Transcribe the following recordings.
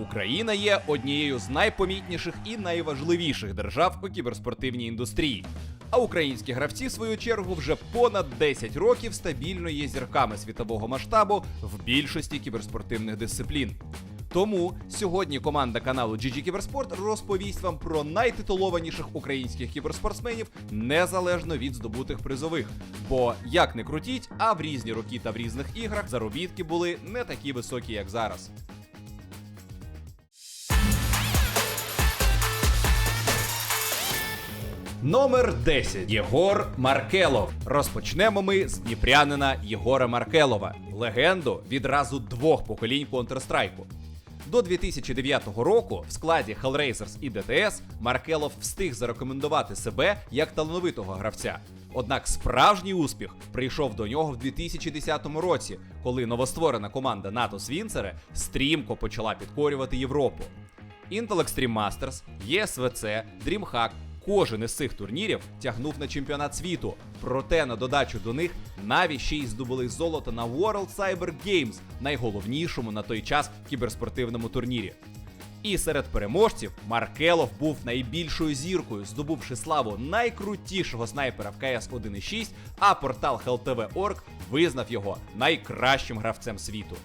Україна є однією з найпомітніших і найважливіших держав у кіберспортивній індустрії. А українські гравці, в свою чергу, вже понад 10 років стабільно є зірками світового масштабу в більшості кіберспортивних дисциплін. Тому сьогодні команда каналу GG Кіберспорт розповість вам про найтитулованіших українських кіберспортсменів незалежно від здобутих призових. Бо як не крутіть, а в різні роки та в різних іграх заробітки були не такі високі, як зараз. Номер 10. Єгор Маркелов. Розпочнемо ми з дніпрянина Єгора Маркелова, легенду відразу двох поколінь Counter-Strike. До 2009 року в складі Hellraisers і DTS Маркелов встиг зарекомендувати себе як талановитого гравця. Однак справжній успіх прийшов до нього в 2010 році, коли новостворена команда НАТО Свінцере стрімко почала підкорювати Європу. Intel Extreme Masters, ESVC, DreamHack Кожен із цих турнірів тягнув на чемпіонат світу. Проте на додачу до них Наві ще й здобули золото на World Cyber Games, найголовнішому на той час кіберспортивному турнірі. І серед переможців Маркелов був найбільшою зіркою, здобувши славу найкрутішого снайпера в КС 1.6, а портал HLTV.org визнав його найкращим гравцем світу.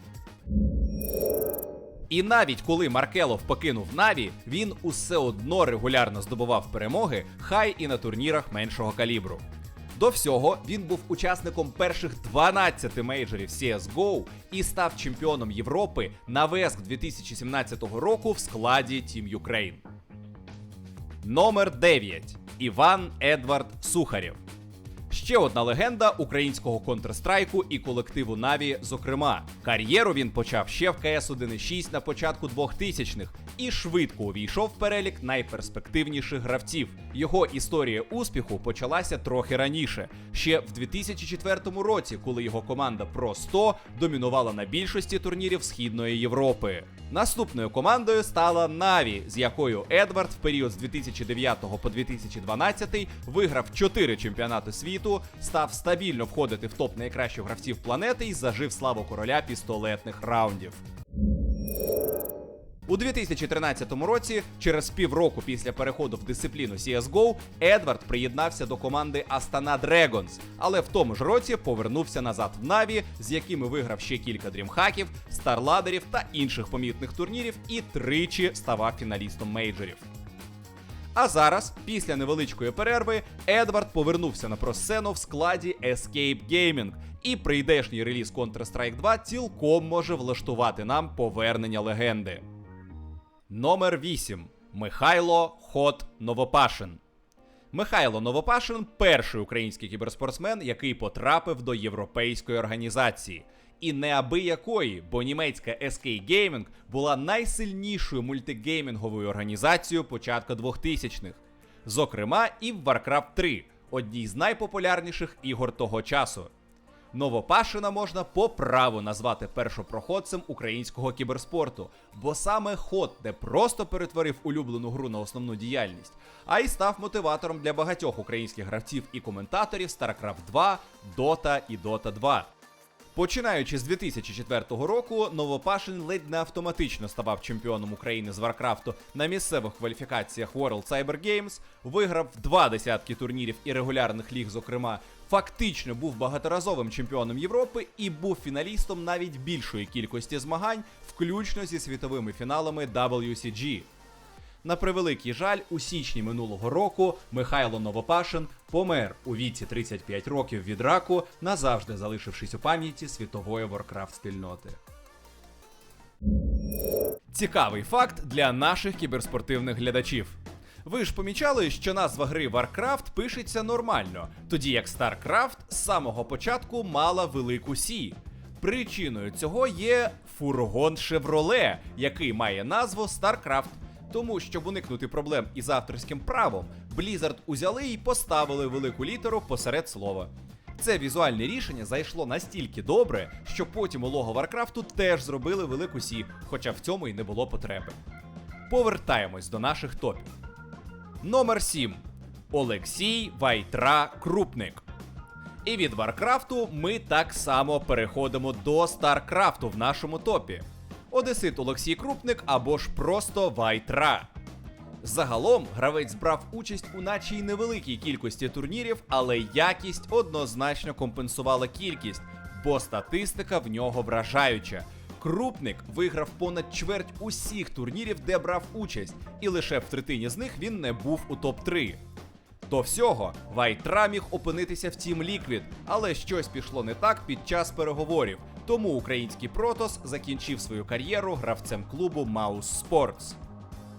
І навіть коли Маркелов покинув Наві, він усе одно регулярно здобував перемоги, хай і на турнірах меншого калібру. До всього він був учасником перших 12 мейджорів CSGO і став чемпіоном Європи на Веск 2017 року в складі Team Ukraine. Номер 9. Іван Едвард Сухарєв. Ще одна легенда українського Counter-Strike і колективу Наві, зокрема. Кар'єру він почав ще в КС 1.6 на початку 2000-х і швидко увійшов в перелік найперспективніших гравців. Його історія успіху почалася трохи раніше, ще в 2004 році, коли його команда Pro 100 домінувала на більшості турнірів Східної Європи. Наступною командою стала Наві, з якою Едвард в період з 2009 по 2012 виграв 4 чемпіонати світу, став стабільно входити в топ найкращих гравців планети і зажив славу короля пістолетних раундів. У 2013 році, через півроку після переходу в дисципліну CSGO, Едвард приєднався до команди Astana Dragons, але в тому ж році повернувся назад в Наві, з якими виграв ще кілька дрімхаків, старладерів та інших помітних турнірів, і тричі ставав фіналістом мейджорів. А зараз, після невеличкої перерви, Едвард повернувся на просцену в складі Escape Gaming, і прийдешній реліз Counter-Strike 2 цілком може влаштувати нам повернення легенди. Номер 8. Михайло Хот Новопашин. Михайло Новопашин перший український кіберспортсмен, який потрапив до європейської організації. І неабиякої, бо німецька SK Gaming була найсильнішою мультигеймінговою організацією початку 2000-х. Зокрема, і в Warcraft 3, одній з найпопулярніших ігор того часу. Новопашина можна по праву назвати першопроходцем українського кіберспорту, бо саме ход не просто перетворив улюблену гру на основну діяльність, а й став мотиватором для багатьох українських гравців і коментаторів StarCraft 2, Dota і Dota 2. Починаючи з 2004 року, Новопашин ледь не автоматично ставав чемпіоном України з Варкрафту на місцевих кваліфікаціях World Cyber Games, виграв два десятки турнірів і регулярних ліг, зокрема, фактично був багаторазовим чемпіоном Європи і був фіналістом навіть більшої кількості змагань, включно зі світовими фіналами WCG. На превеликий жаль, у січні минулого року Михайло Новопашин помер у віці 35 років від раку, назавжди залишившись у пам'яті світової Warcraft спільноти. Цікавий факт для наших кіберспортивних глядачів. Ви ж помічали, що назва гри Warcraft пишеться нормально, тоді як StarCraft з самого початку мала велику Сі. Причиною цього є фургон Chevrolet, який має назву StarCraft. Тому, щоб уникнути проблем із авторським правом, Blizzard узяли і поставили велику літеру посеред слова. Це візуальне рішення зайшло настільки добре, що потім у лого Варкрафту теж зробили велику сі, хоча в цьому й не було потреби. Повертаємось до наших топів. Номер 7. Олексій Вайтра Крупник. І від Варкрафту ми так само переходимо до Старкрафту в нашому топі. Одесит Олексій Крупник або ж просто Вайтра. Загалом гравець брав участь у наче й невеликій кількості турнірів, але якість однозначно компенсувала кількість, бо статистика в нього вражаюча. Крупник виграв понад чверть усіх турнірів, де брав участь, і лише в третині з них він не був у топ-3. До всього, Вайтра міг опинитися в Team Liquid, але щось пішло не так під час переговорів. Тому український Протос закінчив свою кар'єру гравцем клубу Маус Спортс.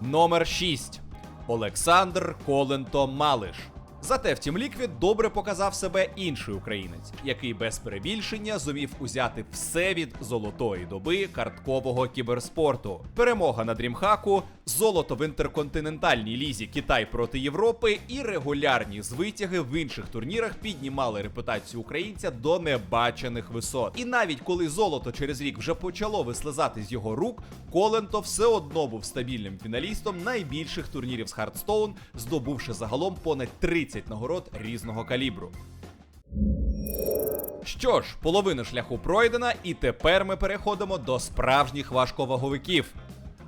Номер 6. Олександр Коленто Малиш. Зате в Team Liquid добре показав себе інший українець, який без перебільшення зумів узяти все від золотої доби карткового кіберспорту. Перемога на дрімхаку, золото в інтерконтинентальній лізі Китай проти Європи і регулярні звитяги в інших турнірах піднімали репутацію українця до небачених висот. І навіть коли золото через рік вже почало вислизати з його рук, Коленто все одно був стабільним фіналістом найбільших турнірів з Хардстоун, здобувши загалом понад 30 нагород різного калібру. Що ж, половина шляху пройдена, і тепер ми переходимо до справжніх важковаговиків.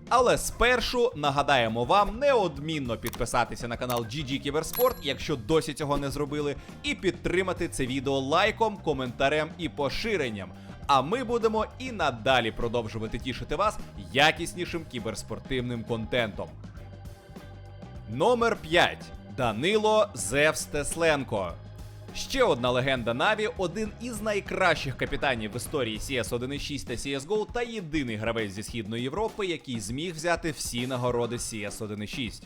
Але спершу нагадаємо вам неодмінно підписатися на канал GG Кіберспорт, якщо досі цього не зробили, і підтримати це відео лайком, коментарем і поширенням. А ми будемо і надалі продовжувати тішити вас якіснішим кіберспортивним контентом. Номер 5. Данило Зевс Тесленко. Ще одна легенда Наві, один із найкращих капітанів в історії CS 1.6 та CSGO та єдиний гравець зі Східної Європи, який зміг взяти всі нагороди CS 1.6.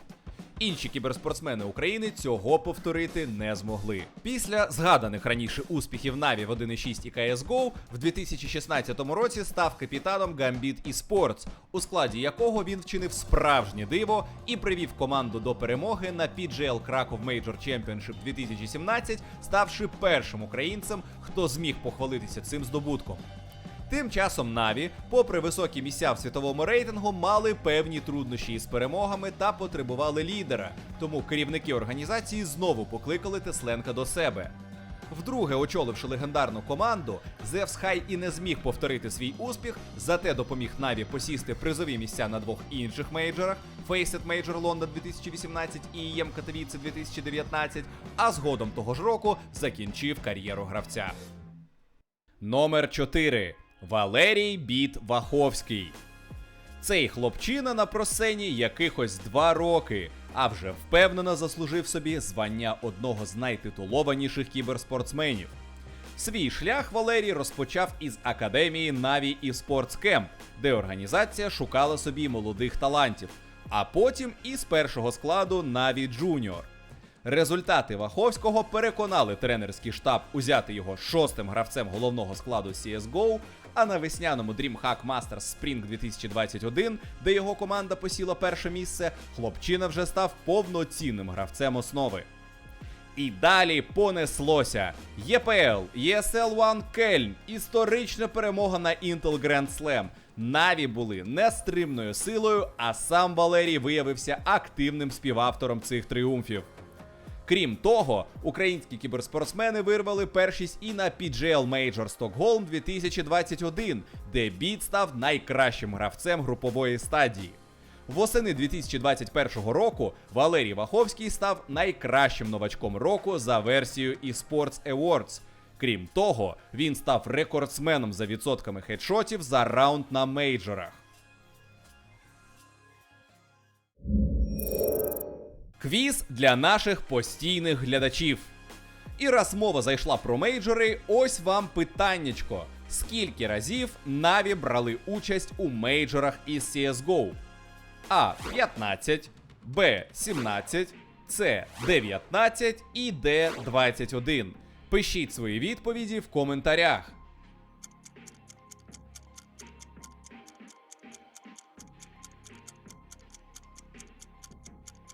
Інші кіберспортсмени України цього повторити не змогли. Після згаданих раніше успіхів Наві в 1.6 і CSGO в 2016 році став капітаном Gambit eSports, у складі якого він вчинив справжнє диво і привів команду до перемоги на PGL Krakow Major Championship 2017, ставши першим українцем, хто зміг похвалитися цим здобутком. Тим часом Наві, попри високі місця в світовому рейтингу, мали певні труднощі із перемогами та потребували лідера. Тому керівники організації знову покликали Тесленка до себе. Вдруге, очоливши легендарну команду, Зевс хай і не зміг повторити свій успіх, зате допоміг Наві посісти призові місця на двох інших мейджорах Faceit Major London 2018 і EM Katowice 2019, а згодом того ж року закінчив кар'єру гравця. Номер 4. Валерій Біт Ваховський. Цей хлопчина на просцені якихось два роки, а вже впевнено заслужив собі звання одного з найтитулованіших кіберспортсменів. Свій шлях Валерій розпочав із академії Na'Vi eSports Camp, де організація шукала собі молодих талантів, а потім із першого складу Na'Vi Junior. Результати Ваховського переконали тренерський штаб узяти його шостим гравцем головного складу CSGO, а на весняному DreamHack Masters Spring 2021, де його команда посіла перше місце, хлопчина вже став повноцінним гравцем основи. І далі понеслося. ЄПЛ, ESL One Кельн, історична перемога на Intel Grand Slam. Наві були нестримною силою, а сам Валерій виявився активним співавтором цих тріумфів. Крім того, українські кіберспортсмени вирвали першість і на PGL Major Stockholm 2021, де Біт став найкращим гравцем групової стадії. Восени 2021 року Валерій Ваховський став найкращим новачком року за версією eSports Awards. Крім того, він став рекордсменом за відсотками хедшотів за раунд на мейджорах. Квіз для наших постійних глядачів. І раз мова зайшла про мейджори, ось вам питаннячко. Скільки разів Наві брали участь у мейджорах із CSGO? А 15, Б 17, С 19 і Д 21. Пишіть свої відповіді в коментарях.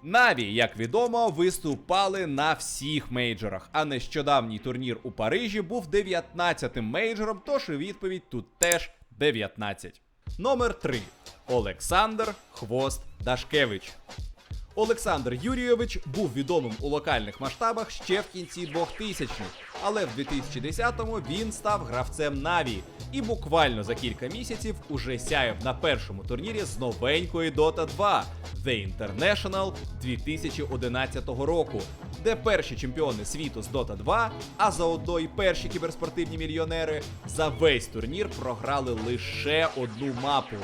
Наві, як відомо, виступали на всіх мейджорах, а нещодавній турнір у Парижі був 19-тим мейджором, тож і відповідь тут теж 19. Номер 3. Олександр Хвост Дашкевич. Олександр Юрійович був відомим у локальних масштабах ще в кінці 2000-х. Але в 2010-му він став гравцем Наві. І буквально за кілька місяців уже сяяв на першому турнірі з новенької Dota 2 The International 2011 року, де перші чемпіони світу з Dota 2, а заодно і перші кіберспортивні мільйонери за весь турнір програли лише одну мапу.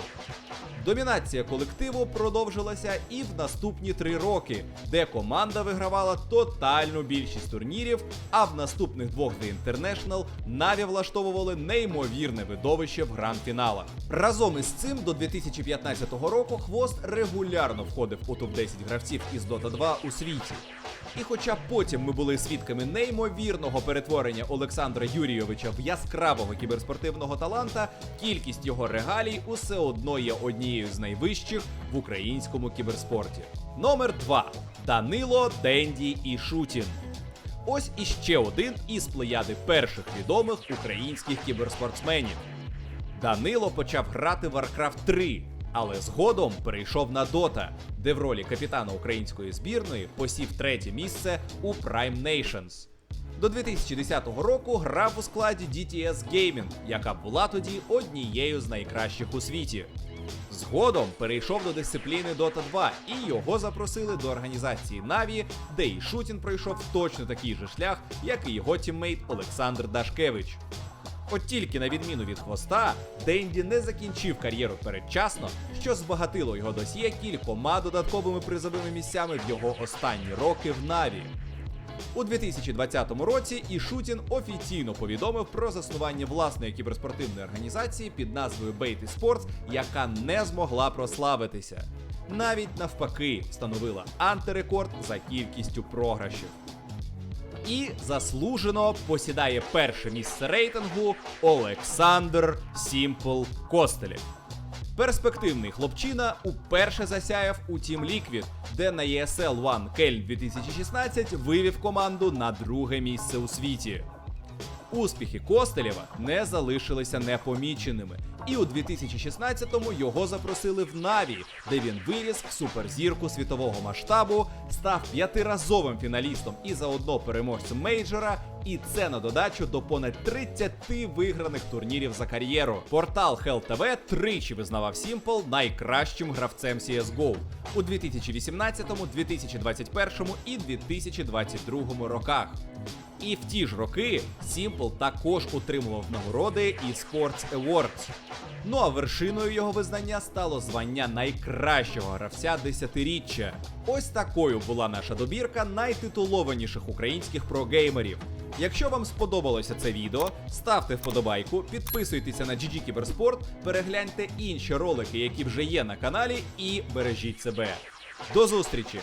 Домінація колективу продовжилася і в наступні три роки, де команда вигравала тотальну більшість турнірів, а в наступних двох The International Наві влаштовували неймовірне видовище в гранд-фіналах. Разом із цим до 2015 року хвост регулярно входив у топ-10 гравців із Dota 2 у світі. І хоча потім ми були свідками неймовірного перетворення Олександра Юрійовича в яскравого кіберспортивного таланта, кількість його регалій усе одно є однією з найвищих в українському кіберспорті. Номер 2. Данило, Денді і Шутін. Ось іще один із плеяди перших відомих українських кіберспортсменів. Данило почав грати в Warcraft 3, але згодом перейшов на Dota, де в ролі капітана української збірної посів третє місце у Prime Nations. До 2010 року грав у складі DTS Gaming, яка була тоді однією з найкращих у світі. Згодом перейшов до дисципліни Dota 2 і його запросили до організації Na'Vi, де і Шутін пройшов точно такий же шлях, як і його тіммейт Олександр Дашкевич. От тільки на відміну від хвоста, Денді не закінчив кар'єру передчасно, що збагатило його досьє кількома додатковими призовими місцями в його останні роки в Наві. У 2020 році Ішутін офіційно повідомив про заснування власної кіберспортивної організації під назвою Beatty Sports, яка не змогла прославитися. Навіть навпаки встановила антирекорд за кількістю програшів. І заслужено посідає перше місце рейтингу Олександр Сімпл Костелів. Перспективний хлопчина уперше засяяв у Team Liquid, де на ESL One Кельн 2016 вивів команду на друге місце у світі. Успіхи Костелєва не залишилися непоміченими, і у 2016-му його запросили в Наві, де він виріс в суперзірку світового масштабу, став п'ятиразовим фіналістом і заодно переможцем мейджора. І це на додачу до понад 30 виграних турнірів за кар'єру. Портал HellTV тричі визнавав Сімпл найкращим гравцем CSGO у 2018, 2021 і 2022 роках. І в ті ж роки Сімпл також отримував нагороди і Sports Awards. Ну а вершиною його визнання стало звання найкращого гравця десятиріччя. Ось такою була наша добірка найтитулованіших українських прогеймерів. Якщо вам сподобалося це відео, ставте вподобайку, підписуйтеся на GG Кіберспорт, перегляньте інші ролики, які вже є на каналі, і бережіть себе. До зустрічі!